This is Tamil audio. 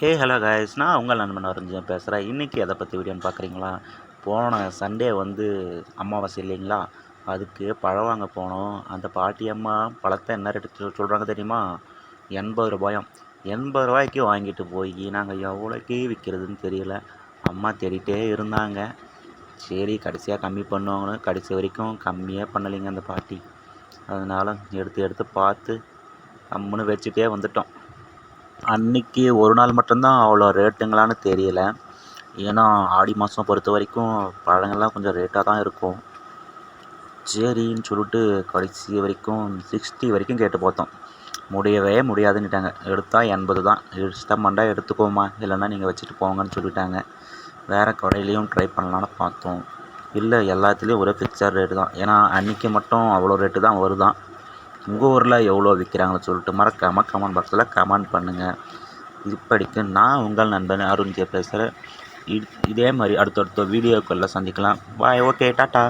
ஹே ஹலோ காய்ஸ் நான் உங்கள் நண்பன் வரைஞ்சேன் பேசுகிறேன் இன்றைக்கி எதை பற்றி வீடியோன்னு பார்க்குறீங்களா? போன சண்டே வந்து அமாவாசை இல்லைங்களா? அதுக்கு பழம் வாங்க போனோம். அந்த பாட்டி அம்மா பழத்தை என்ன ரேட்டு சொல்கிறாங்க தெரியுமா? எண்பது ரூபாயாம். எண்பது ரூபாய்க்கு வாங்கிட்டு போய் நாங்கள் எவ்வளோக்கு விற்கிறதுன்னு தெரியல. அம்மா தேடிட்டே இருந்தாங்க. சரி கடைசியாக கம்மி பண்ணுவாங்கன்னு கடைசி வரைக்கும் கம்மியே பண்ணலைங்க அந்த பாட்டி. அதனால் எடுத்து எடுத்து பார்த்து கம்முன்னு வச்சுட்டே வந்துட்டோம். அன்னைக்கு ஒரு நாள் மட்டும்தான் அவ்வளோ ரேட்டுங்களான்னு தெரியல. ஏன்னா ஆடி மாதம் பொறுத்த வரைக்கும் பழங்கள்லாம் கொஞ்சம் ரேட்டாக தான் இருக்கும். சரின்னு சொல்லிட்டு கடைசி வரைக்கும் சிக்ஸ்டி வரைக்கும் கேட்டு பார்த்தோம். முடியவே முடியாதுன்னுட்டாங்க. எடுத்தால் எண்பது தான். இஷ்டமாண்டா எடுத்துக்கோமா. இல்லைன்னா நீங்கள் வச்சுட்டு போங்கன்னு சொல்லிட்டாங்க. வேறு கடையிலையும் ட்ரை பண்ணலான்னு பார்த்தோம். இல்லை எல்லாத்துலேயும் ஒரே ஃபிக்ஸட் ரேட்டு தான். ஏன்னா அன்றைக்கி மட்டும் அவ்வளோ ரேட்டு தான் வருதான். உங்கள் ஊரில் எவ்வளோ விற்கிறாங்கன்னு சொல்லிட்டு மறக்காமல் கமெண்ட் பாக்ஸில் கமெண்ட் பண்ணுங்கள் இப்படிக்கு நான் உங்கள் நண்பன் அருண் ஜே பேசுகிறேன் இதே மாதிரி அடுத்தடுத்த வீடியோக்களில் சந்திக்கலாம். Bye okay tata.